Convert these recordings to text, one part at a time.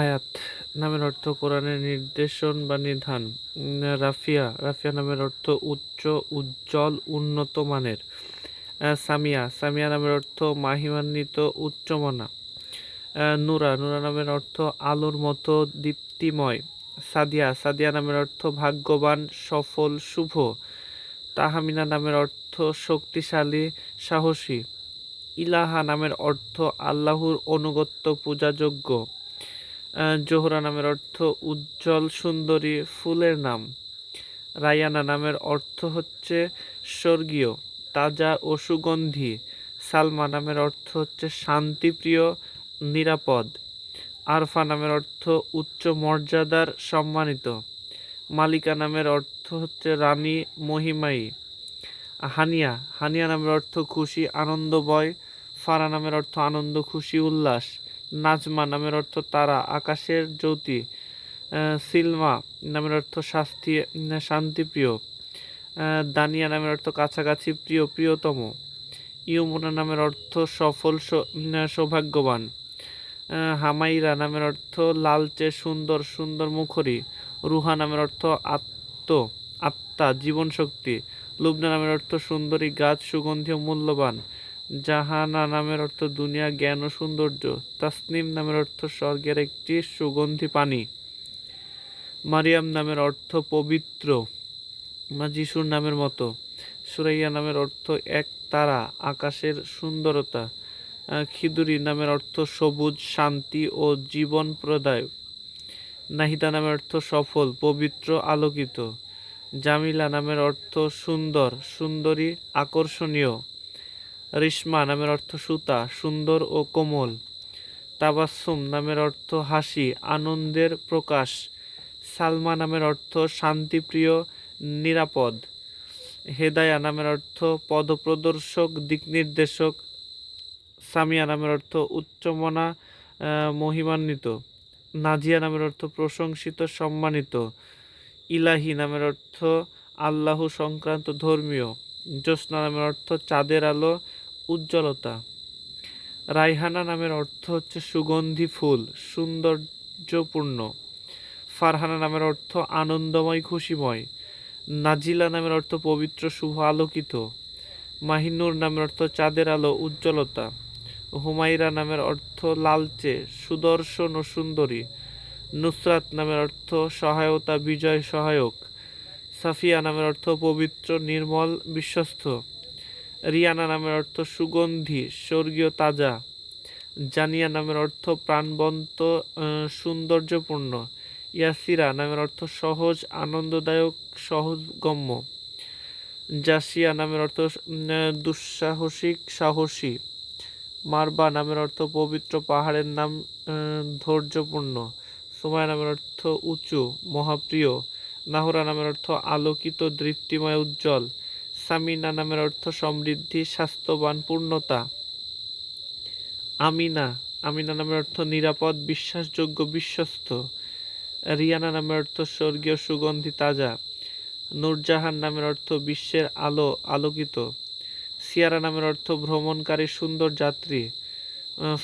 আয়াত নামের অর্থ কোরআনের নির্দেশন বা নিধান। রাফিয়া রাফিয়া নামের অর্থ উচ্চ, উজ্জ্বল, উন্নত মানের। সামিয়া সামিয়া নামের অর্থ মাহিমান্বিত উচ্চমনা নুরা নুরা নামের অর্থ আলোর মতো দীপ্তিময়। সাদিয়া সাদিয়া নামের অর্থ ভাগ্যবান, সফল, শুভ। তাহামিনা নামের অর্থ শক্তিশালী, সাহসী। ইলাহা নামের অর্থ আল্লাহর অনুগত্য, পূজাযোগ্য। জোহরা নামের অর্থ উজ্জ্বল সুন্দরী ফুলের নাম। রায়ানা নামের অর্থ হচ্ছে স্বর্গীয়, তাজা ও সুগন্ধি। সালমা নামের অর্থ হচ্ছে শান্তিপ্রিয়, নিরাপদ। আরফা নামের অর্থ উচ্চ মর্যাদার সম্মানিত। মালিকা নামের অর্থ হচ্ছে রানী মহিমায়ী হানিয়া হানিয়া নামের অর্থ খুশি, আনন্দময়। ফারা নামের অর্থ আনন্দ, খুশি, উল্লাস। নাজমা নামের অর্থ তারা, আকাশের জ্যোতি সিলমা নামের অর্থ শাস্তি শান্তিপ্রিয় দানিয়া নামের অর্থ কাছাকাছি, প্রিয়, প্রিয়তম ইয়মুনা নামের অর্থ সফল সৌভাগ্যবান হামাইরা নামের অর্থ লালচে, সুন্দর সুন্দর মুখরী, রুহা নামের অর্থ আত্ম, আত্মা, জীবনশক্তি, লুবনা নামের অর্থ সুন্দরী, গাছ সুগন্ধি ও মূল্যবান জাহানা নামের অর্থ দুনিয়া, জ্ঞান ও সৌন্দর্য। তাসনিম নামের অর্থ স্বর্গের একটি সুগন্ধি পানি। মারিয়াম নামের অর্থ পবিত্র, মা যিশুর নামের মতো। সুরাইয়া নামের অর্থ এক তারা, আকাশের সুন্দরতা। খিদুরি নামের অর্থ সবুজ, শান্তি ও জীবন প্রদায় নাহিদা নামের অর্থ সফল, পবিত্র, আলোকিত। জামিলা নামের অর্থ সুন্দর, সুন্দরী, আকর্ষণীয়। রিসমা নামের অর্থ সুতা, সুন্দর ও কোমল। তাবাসুম নামের অর্থ হাসি, আনন্দের প্রকাশ। সালমা নামের অর্থ শান্তিপ্রিয়, নিরাপদ। হেদায়া নামের অর্থ পদপ্রদর্শক, দিকনির্দেশক। সামিয়া নামের অর্থ উচ্চমনা মহিমান্বিত। নাজিয়া নামের অর্থ প্রশংসিত, সম্মানিত। ইলাহি নামের অর্থ আল্লাহ সংক্রান্ত ধর্মীয়। জ্যোৎস্না নামের অর্থ চাঁদের আলো উজ্জ্বলতা। রাইহানা নামের অর্থ হচ্ছে সুগন্ধি ফুল, সৌন্দর্যপূর্ণ। ফারহানা নামের অর্থ আনন্দময়, খুশিময়। নাজিলা নামের অর্থ পবিত্র, শুভ, আলোকিত। মাহিনুর নামের অর্থ চাঁদের আলো, উজ্জ্বলতা। হুমাইরা নামের অর্থ লালচে, সুদর্শন ও সুন্দরী। নুসরাত নামের অর্থ সহায়তা, বিজয় সহায়ক। সাফিয়া নামের অর্থ পবিত্র, নির্মল, বিশ্বস্ত। রিয়ানা নামের অর্থ সুগন্ধি, স্বর্গীয় তাজা। জানিয়া নামের অর্থ প্রাণবন্ত সৌন্দর্যপূর্ণ। ইয়াসিরা নামের অর্থ সহজ, আনন্দদায়ক, সহজগম্য। জাসিয়া নামের অর্থ দুঃসাহসিক, সাহসী। মারবা নামের অর্থ পবিত্র পাহাড়ের নাম ধৈর্যপূর্ণ। সুমায়া নামের অর্থ উঁচু, মহাপ্রিয়। নাহরা নামের অর্থ আলোকিত, দৃপ্তিময়, উজ্জ্বল। সামিনা নামের অর্থ সমৃদ্ধি, স্বাস্থ্যবান, পূর্ণতা। আমিনা আমিনা নামের অর্থ নিরাপদ, বিশ্বাসযোগ্য, বিশ্বস্ত। রিয়ানা নামের অর্থ স্বর্গীয়, সুগন্ধি তাজা। নূরজাহান নামের অর্থ বিশ্বের আলো, আলোকিত। সিয়ারা নামের অর্থ ভ্রমণকারী, সুন্দর যাত্রী।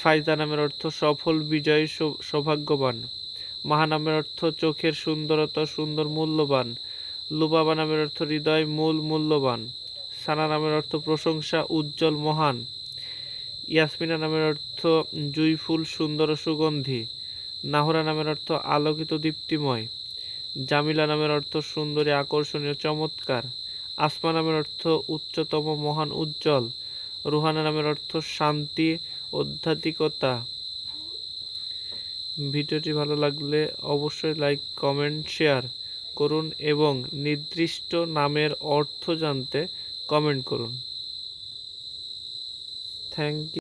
ফাইজা নামের অর্থ সফল, বিজয়ী সৌভাগ্যবান। মাহা নামের অর্থ চোখের সুন্দরতা, সুন্দর, মূল্যবান। লুবাবা নামের অর্থ হৃদয় মূল মূল্যবান। সানা নামের অর্থ প্রশংসা, উজ্জ্বল, মহান। ইয়াসমিনা নামের অর্থ জুই ফুল, সুন্দর সুগন্ধি। নাহরা নামের অর্থ আলোকিত দীপ্তিময়। জামিলা নামের অর্থ সুন্দরী, আকর্ষণীয়, চমৎকার। আসমা নামের অর্থ উচ্চতম, মহান, উজ্জ্বল। রুহানা নামের অর্থ শান্তি আধ্যাত্মিকতা ভিডিওটি ভালো লাগলে অবশ্যই লাইক, কমেন্ট, শেয়ার। করুন এবং নির্দিষ্ট নামের অর্থ জানতে কমেন্ট করুন। Thank you